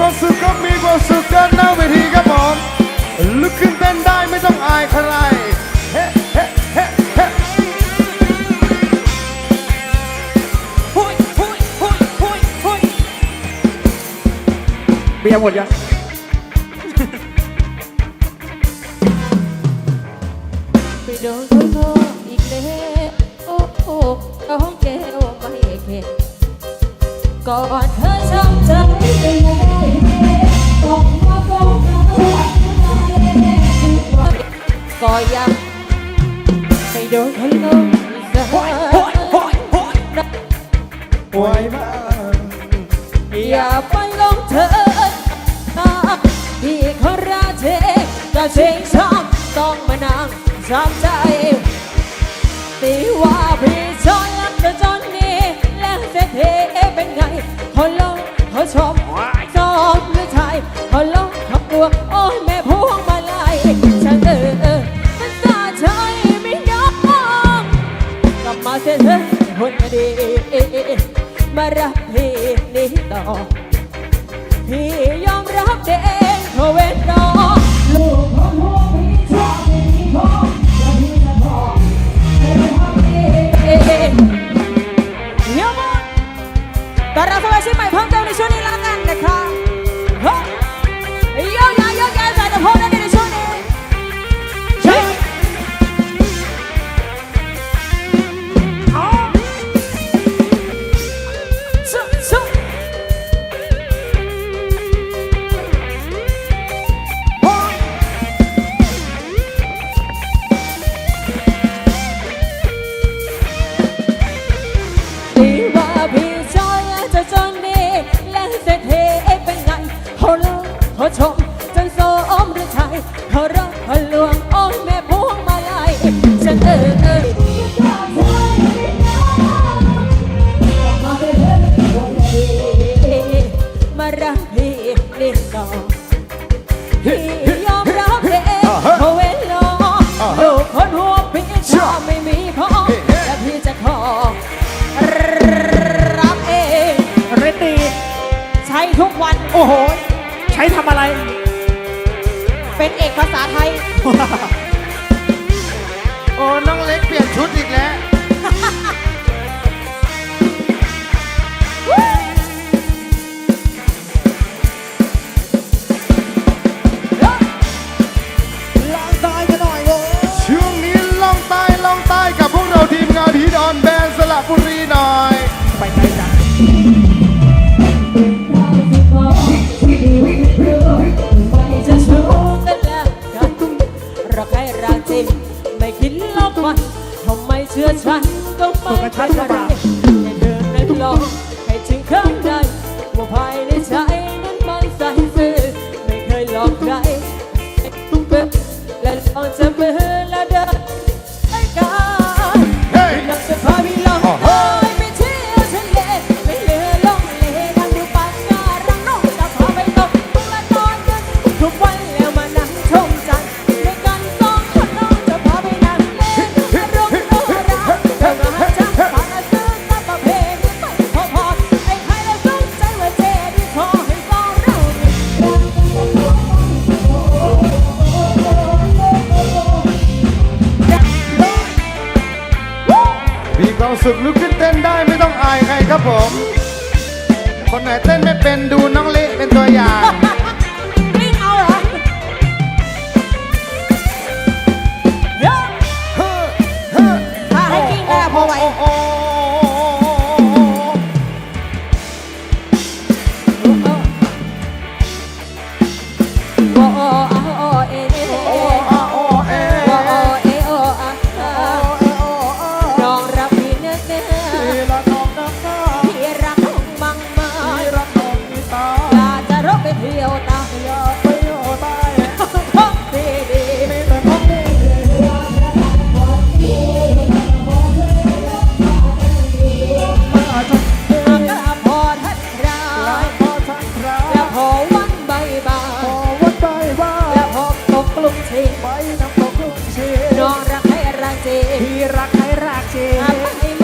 ความสุขก็มีความสุขกันหน้าเวทีครับผมลุกขึ้นเต้นได้ไม่ต้องอายใครเฮ้เฮ้เฮ้เฮ้หุยหุยหุยหุยหุยเบียร์หมดยังไปโดนคนโง่อีกแล้ว ยังไปโดนคนโง่อีกแล้วป่วยมากอย่าไปลงเธอนะพี่เขาราเทจะเชงช้ำต้องมานั่งช้ำใจตีว่าพี่ชอนรักเธอจนนี้แล้วเศรษฐีเป็นไงเขาลงเขาชม พี่นี่ต่อพี่ยอมรับเองเพราะเว้นรอ เลิกเขาชมจนโสมรือชายเขารักเขาลวงโอ้ยแม่พวงมาลัยฉันเออเออมารักพี่นี่ต่อพี่ยอมรับเองเขาเว้นรอลูกคนหัวพี่ชอบไม่มีพอ เป็นเอกภาษาไทยำไมเชื่อฉันก็ไม่เป็นไรอย่เดินนั้นลองให้ถึงข้างในว่าภายในใจนั้นมันใสซื่อไม่เคยหลอกใครตุ้งเป็นและลองจะเป็นและเดิน ควาสุขลุกขึ้นเต้นได้ไม่ต้องอายใครครับผม คนไหนเต้นไม่เป็นดูน้องเละเป็นตัวอย่าง ไม่เอาเหรอเดี๋ยวถ้าให้กินแอบพอไหวโอ้โอ้ รักให้รักจริง